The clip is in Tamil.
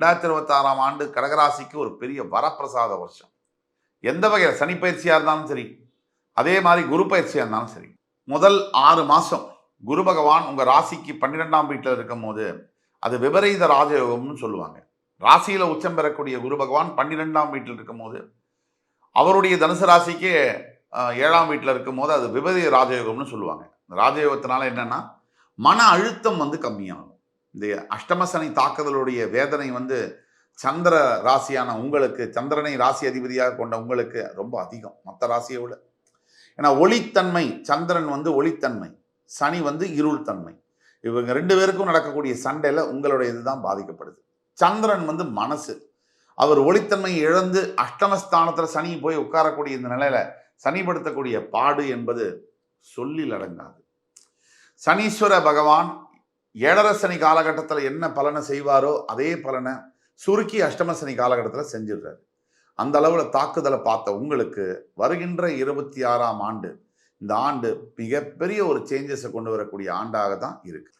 ரெண்டாயிரத்தி இருபத்தாறாம் ஆண்டு கடகராசிக்கு ஒரு பெரிய வரப்பிரசாத வருஷம். எந்த வகையில்? சனி பயிற்சியாக இருந்தாலும் சரி. அதே மாதிரி குரு பயிற்சியாக இருந்தாலும் சரி. முதல் ஆறு மாதம் குரு பகவான் உங்கள் ராசிக்கு பன்னிரெண்டாம் வீட்டில் இருக்கும் போது அது விபரீத ராஜயோகம்னு சொல்லுவாங்க. ராசியில் உச்சம் பெறக்கூடிய குரு பகவான் பன்னிரெண்டாம் வீட்டில் இருக்கும்போது அவருடைய தனுசு ராசிக்கு ஏழாம் வீட்டில் இருக்கும்போது அது விபரீத ராஜயோகம்னு சொல்லுவாங்க. ராஜயோகத்தினால என்னென்னா மன அழுத்தம் வந்து கம்மியாகும். இந்த அஷ்டம சனி தாக்குதலுடைய வேதனை வந்து சந்திர ராசியான உங்களுக்கு சந்திரனை ராசி அதிபதியாக கொண்ட உங்களுக்கு ரொம்ப அதிகம் மற்ற ராசியை விட. ஏன்னா ஒளித்தன்மை சந்திரன் வந்து ஒளித்தன்மை சனி வந்து இருள்தன்மை. இவங்க ரெண்டு பேருக்கும் நடக்கக்கூடிய சண்டையில் உங்களுடைய இதுதான் பாதிக்கப்படுது. சந்திரன் வந்து மனசு. அவர் ஒளித்தன்மை இழந்து அஷ்டமஸ்தானத்தில் சனி போய் உட்காரக்கூடிய இந்த நிலையில சனிப்படுத்தக்கூடிய பாடு என்பது சொல்லில் அடங்காது. சனீஸ்வர பகவான் ஏழரசனி காலகட்டத்தில் என்ன பலனை செய்வாரோ அதே பலனை சுருக்கி அஷ்டமசனி காலகட்டத்தில் செஞ்சிடுறாரு. அந்த அளவில் தாக்குதலை பார்த்த உங்களுக்கு வருகின்ற இருபத்தி ஆறாம் ஆண்டு இந்த ஆண்டு மிகப்பெரிய ஒரு சேஞ்சஸை கொண்டு வரக்கூடிய ஆண்டாக தான் இருக்குது